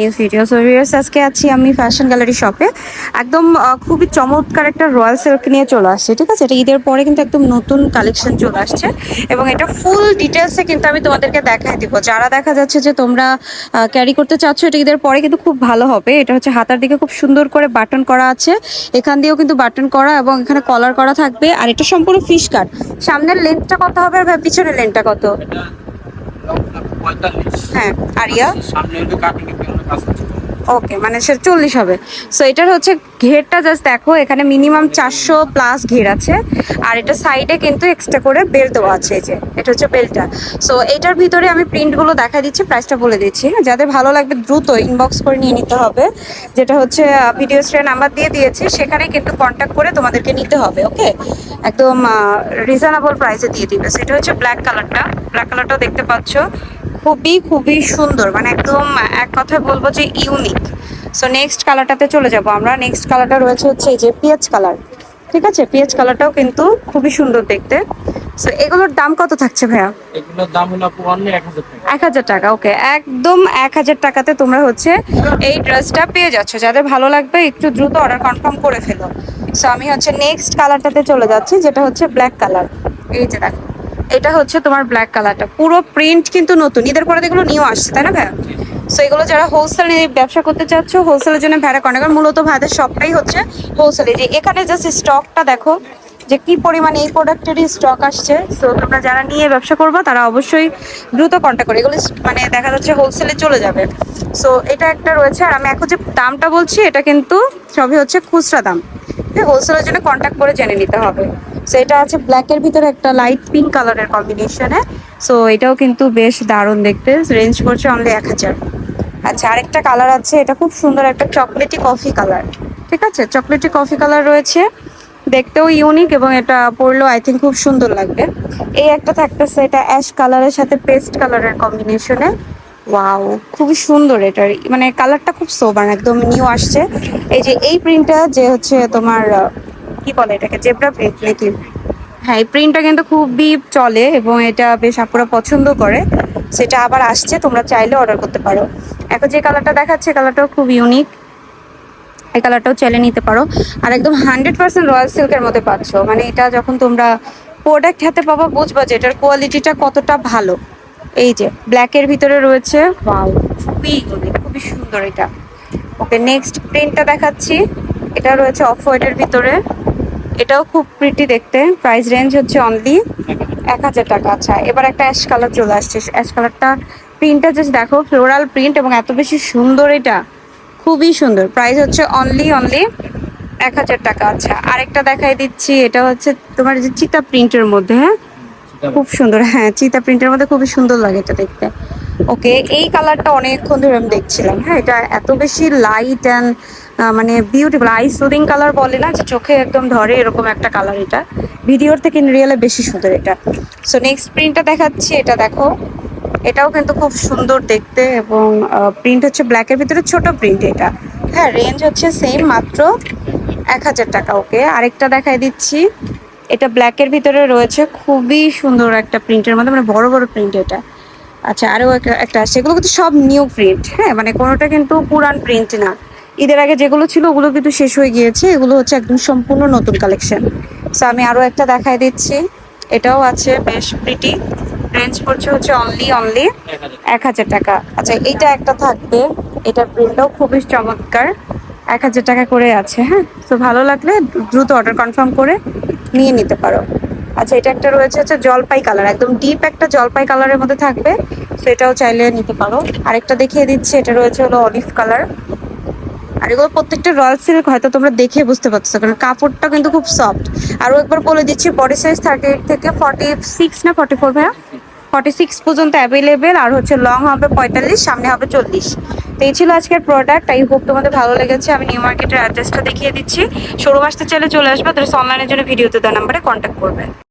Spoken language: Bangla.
নিউ ভিডিও সো আছি আমি ফ্যাশন গ্যালারি শপে একদম খুবই চমৎকার একটা রয়্যাল সিল্ক নিয়ে চলে আসছে, ঠিক আছে? এটা ঈদের পরে কিন্তু একদম নতুন কালেকশন চলে আসছে এবং এটা ফুল ডিটেলসে কিন্তু আমি তোমাদেরকে দিব। যারা দেখা যাচ্ছে যে তোমরা ক্যারি করতে চাচ্ছ, এটা ঈদের পরে কিন্তু খুব ভালো হবে। এটা হচ্ছে হাতার দিকে খুব সুন্দর করে বাটন করা আছে। এখান দিয়েও কিন্তু বাটন করা এবং এখানে কলার করা থাকবে। আর এটা সম্পূর্ণ ফিশ কাট সামনের লেন্থটা কত হবে আর পিছনের লেন্থটা কত? পঁয়তাল্লিশ। হ্যাঁ আরিয়া? সামনে কাটিং কাজ ওকে মানে সে চল্লিশ হবে। সো এটার হচ্ছে ঘেরটা জাস্ট দেখো এখানে মিনিমাম চারশো প্লাস ঘের আছে। আর এটা সাইডে কিন্তু এক্সট্রা করে বেল্ট দেওয়া আছে এই যে এটা হচ্ছে বেল্টটা সো এটার ভিতরে আমি প্রিন্টগুলো দেখা দিচ্ছি প্রাইসটা বলে দিচ্ছি। যাদের ভালো লাগবে দ্রুত ইনবক্স করে নিয়ে নিতে হবে। যেটা হচ্ছে ভিডিও স্ট্রে নাম্বার দিয়ে দিয়েছি সেখানে কিন্তু কন্ট্যাক্ট করে তোমাদেরকে নিতে হবে ওকে একদম রিজনেবল প্রাইসে দিয়ে দিবে। সেটা হচ্ছে ব্ল্যাক কালারটা ব্ল্যাক কালারটাও দেখতে পাচ্ছ। খুবই খুবই সুন্দর। মানে একদম এক কথায় বলব যে ইউনিক সো নেক্সট কালারটাতে চলে যাব আমরা। নেক্সট কালারটা রয়েছে হচ্ছে এই যে পিঁয়াজ কালার ঠিক আছে? পিঁয়াজ কালারটাও কিন্তু খুবই সুন্দর দেখতে। সো এগুলোর দাম কত থাকছে ভাইয়া? এগুলোর দাম হলো অনলি এক হাজার টাকা। এক হাজার টাকা ওকে একদম এক হাজার টাকাতে তোমরা হচ্ছে এই ড্রেসটা পেয়ে যাচ্ছ। যাদের ভালো লাগবে একটু দ্রুত অর্ডার কনফার্ম করে ফেলো। সো আমি হচ্ছে নেক্সট কালারটাতে চলে যাচ্ছি যেটা হচ্ছে ব্ল্যাক কালার এই যে দেখো। এটা হচ্ছে তোমার ব্ল্যাক কালারটা পুরো প্রিন্ট কিন্তু নতুন। ঈদের পরে এগুলো নিউ আসছে, তাই না ভাইয়া? সো এগুলো যারা হোলসেল ব্যবসা করতে চাচ্ছ হোলসেলের জন্য ভেড়া কনে কারণ মূলত ভাইদের সবটাই হচ্ছে হোলসেলে যে এখানে জাস্ট স্টকটা দেখো, যে কি পরিমাণে এই প্রোডাক্টেরই স্টক আসছে। সো তোমরা যারা নিয়ে ব্যবসা করব, তারা অবশ্যই দ্রুত কন্ট্যাক্ট করো। এগুলো মানে দেখা যাচ্ছে হোলসেলে চলে যাবে। সো এটা একটা রয়েছে। আর আমি এখন যে দামটা বলছি, এটা কিন্তু সবই হচ্ছে খুচরা দাম। হোলসেলের জন্য কন্ট্যাক্ট করে জেনে নিতে হবে। সো এটা আছে ব্ল্যাকের ভিতরে একটা লাইট পিঙ্ক কালারের কম্বিনেশনে সো এটাও কিন্তু বেশ দারুণ দেখতে। রেঞ্জ করছে অনলি এক হাজার। আচ্ছা আরেকটা কালার আছে। এটা খুব সুন্দর একটা চকলেটি কফি কালার ঠিক আছে? চকলেটি কফি কালার রয়েছে। দেখতেও ইউনিক এবং এটা পরলেও আই থিঙ্ক খুব সুন্দর লাগবে। এই একটা থাকতেছে এটা অ্যাশ কালারের সাথে পেস্ট কালারের কম্বিনেশনে ওয়াও খুবই সুন্দর এটার। মানে কালারটা খুব সোবার একদম নিউ আসছে। এই যে, এই প্রিন্টটা যে হচ্ছে তোমার কি বলে এটাকে? জেব্রা প্রিন্ট নাকি হ্যাঁ এই প্রিন্টটা কিন্তু খুবই চলে এবং এটা বেশ আপুরা পছন্দ করে। সেটা আবার আসছে, তোমরা চাইলে অর্ডার করতে পারো। এখন যে কালারটা দেখাচ্ছে কালারটাও খুব ইউনিক এই কালারটাও চাইলে নিতে পারো। আর একদম হান্ড্রেড পার্সেন্ট রয়্যাল সিল্কের মধ্যে পাচ্ছ। মানে এটা যখন তোমরা প্রোডাক্ট হাতে পাবা, বুঝবা যে এটার কোয়ালিটিটা কতটা ভালো। এই যে ব্ল্যাকের ভিতরে রয়েছে। ওয়াও খুবই ইউনিক খুবই সুন্দর এটা। ওকে নেক্সট প্রিন্টটা দেখাচ্ছি। এটা রয়েছে অফ হোয়াইটের ভিতরে। এটাও খুব প্রিটি দেখতে। প্রাইস রেঞ্জ হচ্ছে অনলি এক হাজার টাকা। আচ্ছা এবার একটা অ্যাশ কালার চলে আসছে। অ্যাশ কালারটা প্রিন্টটা জাস্ট দেখো ফ্লোরাল প্রিন্ট এবং এত বেশি সুন্দর এটা। খুবই সুন্দর। প্রাইস হচ্ছে অনলি অনলি এক হাজার টাকা। আচ্ছা আরেকটা দেখাই দিচ্ছি। এটা হচ্ছে তোমার যে চিতা প্রিন্টের মধ্যে হ্যাঁ? খুব সুন্দর হ্যাঁ চিতা প্রিন্টের মধ্যে খুবই সুন্দর লাগে এটা দেখতে। ওকে এই কালারটা অনেকক্ষণ ধরে আমি দেখছিলাম হ্যাঁ? এটা এত বেশি লাইট অ্যান্ড মানে বিউটিফুল আই সুদিং কালার বলে না, যে চোখে একদম ধরে এরকম একটা কালার এটা। ভিডিওর থেকে রিয়েলে বেশি সুন্দর এটা। সো নেক্সট প্রিন্টটা দেখাচ্ছি, এটা দেখো। এটাও কিন্তু খুব সুন্দর দেখতে এবং প্রিন্ট হচ্ছে ব্ল্যাকের ভিতরে, ছোট প্রিন্ট এটা। হ্যাঁ রেঞ্জ হচ্ছে সেম মাত্র এক হাজার টাকা ওকে আরেকটা দেখাই দিচ্ছি। এটা ব্ল্যাকের ভিতরে রয়েছে, খুবই সুন্দর একটা প্রিন্টের মধ্যে মানে বড় বড় প্রিন্ট এটা। আচ্ছা আরও একটা- একটা সেগুলো কিন্তু সব নিউ প্রিন্ট হ্যাঁ? মানে কোনোটা কিন্তু পুরান প্রিন্ট না। ঈদের আগে যেগুলো ছিল ওগুলো কিন্তু শেষ হয়ে গিয়েছে। এগুলো হচ্ছে একদম সম্পূর্ণ নতুন কালেকশন সো আমি আরও একটা দেখাই দিচ্ছি। এটাও আছে, বেশ প্রিটি রেঞ্জ পড়ছে হচ্ছে অনলি অনলি এক হাজার টাকা। আচ্ছা এইটা একটা থাকবে। এটার প্রিন্টটাও খুবই চমৎকার। এক হাজার টাকা করে আছে হ্যাঁ? তো ভালো লাগলে দ্রুত অর্ডার কনফার্ম করে নিয়ে নিতে পারো। আচ্ছা এটা একটা রয়েছে হচ্ছে জলপাই কালার একদম ডিপ একটা জলপাই কালারের মধ্যে থাকবে। তো এটাও চাইলে নিতে পারো। আরেকটা দেখিয়ে দিচ্ছি। এটা রয়েছে হলো অলিভ কালার আর এগুলো প্রত্যেকটা রয়্যাল সিল্ক হয়তো তোমরা দেখে বুঝতে পারছ কারণ কাপড়টা কিন্তু খুব সফট আরও একবার বলে দিচ্ছি বডি সাইজ থার্টি এইট থেকে ফর্টি সিক্স না ফর্টি ফোর ভাইয়া? ফর্টি সিক্স পর্যন্ত অ্যাভেলেবেল আর হচ্ছে লং হবে পঁয়তাল্লিশ, সামনে হবে চল্লিশ। তো এই ছিল আজকের প্রোডাক্ট আই হোপ তোমাদের ভালো লেগেছে। আমি নিউ মার্কেটের অ্যাড্রেসটা দেখিয়ে দিচ্ছি। শোরুম আসতে চাইলে চলে আসবে, তাহলে অনলাইনের জন্য ভিডিওতে দেওয়া নাম্বারে কন্ট্যাক্ট করবে।